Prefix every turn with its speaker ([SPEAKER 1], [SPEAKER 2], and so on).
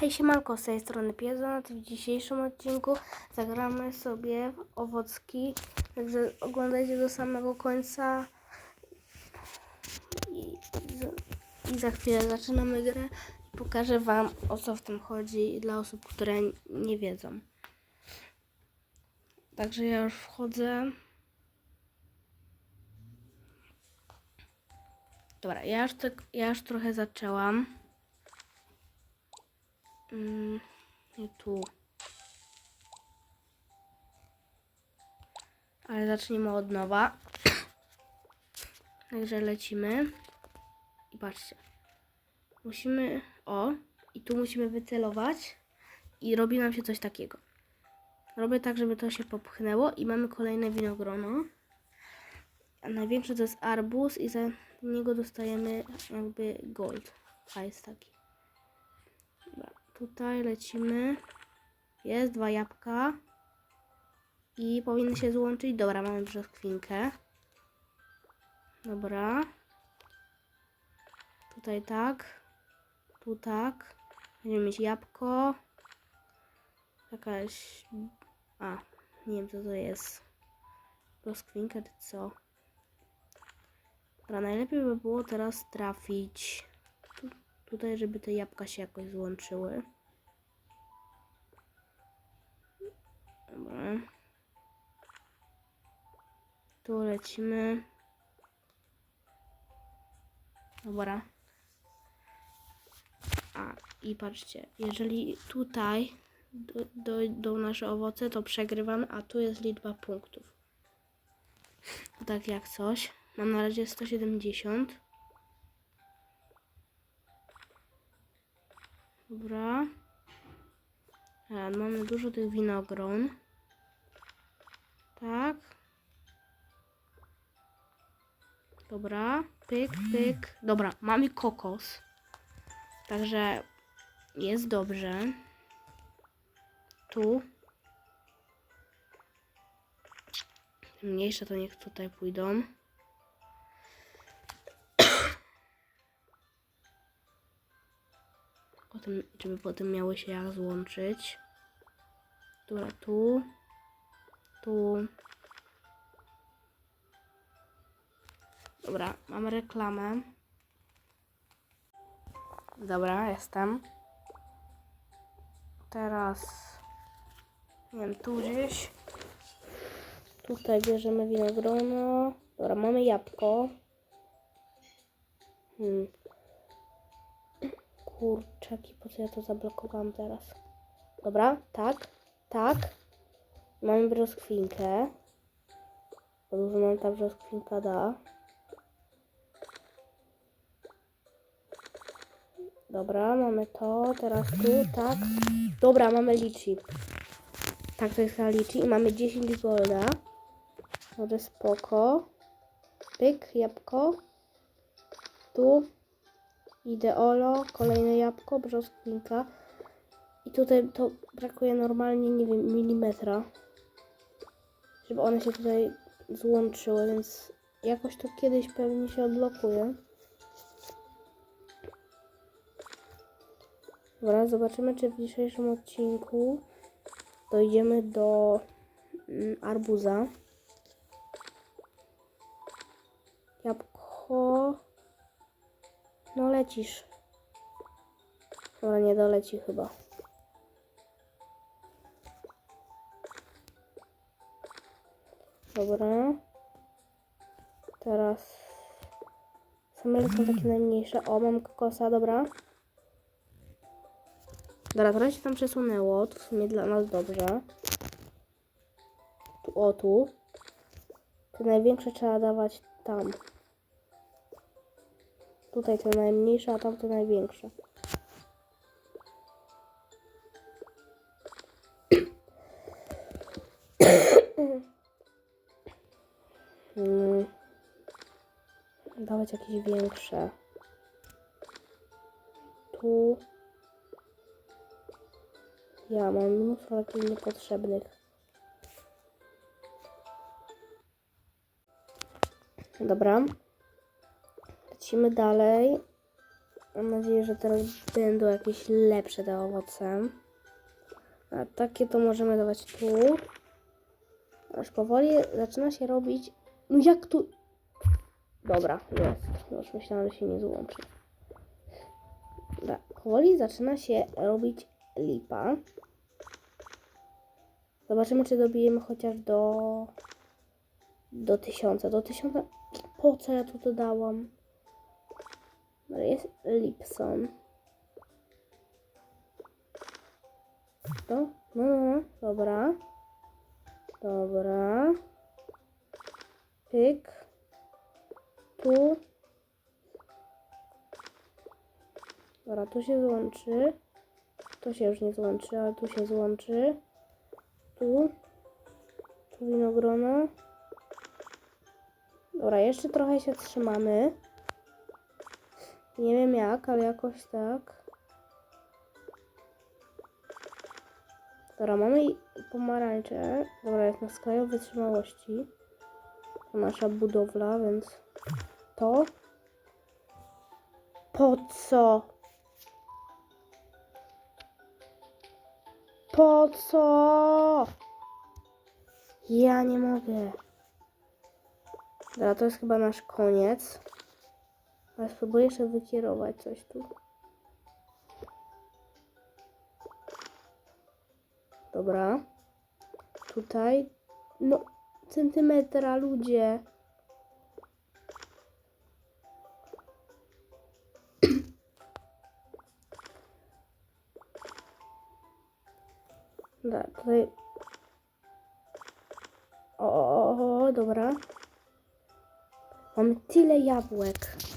[SPEAKER 1] Hej siemanko, z tej strony Piezonat. W dzisiejszym odcinku zagramy sobie w owocki, także oglądajcie do samego końca i, i, za chwilę zaczynamy grę i pokażę wam o co w tym chodzi dla osób, które nie wiedzą. Także ja już wchodzę. Dobra, ja już, tak, ja już trochę zaczęłam. Mm, tu. Ale zacznijmy od nowa. Także lecimy. I patrzcie. Musimy. O, i tu musimy wycelować. I robi nam się coś takiego. Robię tak, żeby to się popchnęło i mamy kolejne winogrono. A największy to jest arbuz i za niego dostajemy jakby gold. Hajs taki. Tutaj lecimy. Jest dwa jabłka. I powinny się złączyć. Dobra, mamy brzoskwinkę. Dobra. Tutaj tak. Tu tak. Będziemy mieć jabłko. Jakaś... A, nie wiem co to jest. Brzoskwinka czy co? Dobra, najlepiej by było teraz trafić tutaj, żeby te jabłka się jakoś złączyły. Dobra. Tu lecimy. Dobra. A, i patrzcie, jeżeli tutaj do- dojdą nasze owoce, to przegrywamy, a tu jest liczba punktów. Tak jak coś. Mam na razie 170. Dobra. Mamy dużo tych winogron. Tak. Dobra. Pyk, pyk. Dobra, mamy kokos. Także jest dobrze. Tu. Mniejsze to niech tutaj pójdą. Potem, żeby potem miały się jak złączyć. Dobra, tu. Tu. Dobra, mamy reklamę. Dobra, jestem. Teraz nie wiem, tu gdzieś. Tutaj bierzemy winogrono. Dobra, mamy jabłko. Hmm. Kurczaki, po co ja to zablokowałam teraz? Dobra, tak, tak. Mamy brzoskwinkę. Dużo nam ta brzoskwinka da. Dobra, mamy to. Teraz tu, tak. Dobra, mamy liczy. Tak, to jest chyba liczy. I mamy 10 golda. Może spoko. Pyk, jabłko. Tu. Ideolo, kolejne jabłko, brzoskwinka. I tutaj to brakuje normalnie, nie wiem, milimetra. Żeby one się tutaj złączyły, więc jakoś to kiedyś pewnie się odblokuje. Dobra, zobaczymy, czy w dzisiejszym odcinku dojdziemy do mm, arbuza. No lecisz. Dobra, nie doleci chyba. Dobra. Teraz same lecą takie najmniejsze. O, mam kokosa, dobra. Dobra, trochę się tam przesunęło. To w sumie dla nas dobrze. Tu, o, tu. Te największe trzeba dawać tam. Tutaj to najmniejsze, a tam to największe. Hmm. Dawać jakieś większe. Tu. Ja mam mnóstwo takich niepotrzebnych. Dobra. Lecimy dalej. Mam nadzieję, że teraz będą jakieś lepsze te owoce. A takie to możemy dawać tu. Aż powoli zaczyna się robić. No jak tu. Dobra, jest. Już myślałam, że się nie złączy. Dobra, powoli zaczyna się robić lipa. Zobaczymy, czy dobijemy chociaż do. Do tysiąca. Do tysiąca. Po co ja tu dodałam? Ale jest Lipson. To? No, no, no. Dobra. Dobra. Pyk. Tu. Dobra, tu się złączy. To się już nie złączy, ale tu się złączy. Tu. Tu winogrono. Dobra, jeszcze trochę się trzymamy. Nie wiem jak, ale jakoś tak. Dobra, mamy pomarańcze. Dobra, jest na skraju wytrzymałości. To nasza budowla, więc to. Po co? Po co? Ja nie mogę. Dobra, to jest chyba nasz koniec. Ale spróbuję jeszcze wykierować coś tu. Dobra. Tutaj. No, centymetra, ludzie. Dobra, tutaj. O, o, o, dobra. Mam tyle jabłek.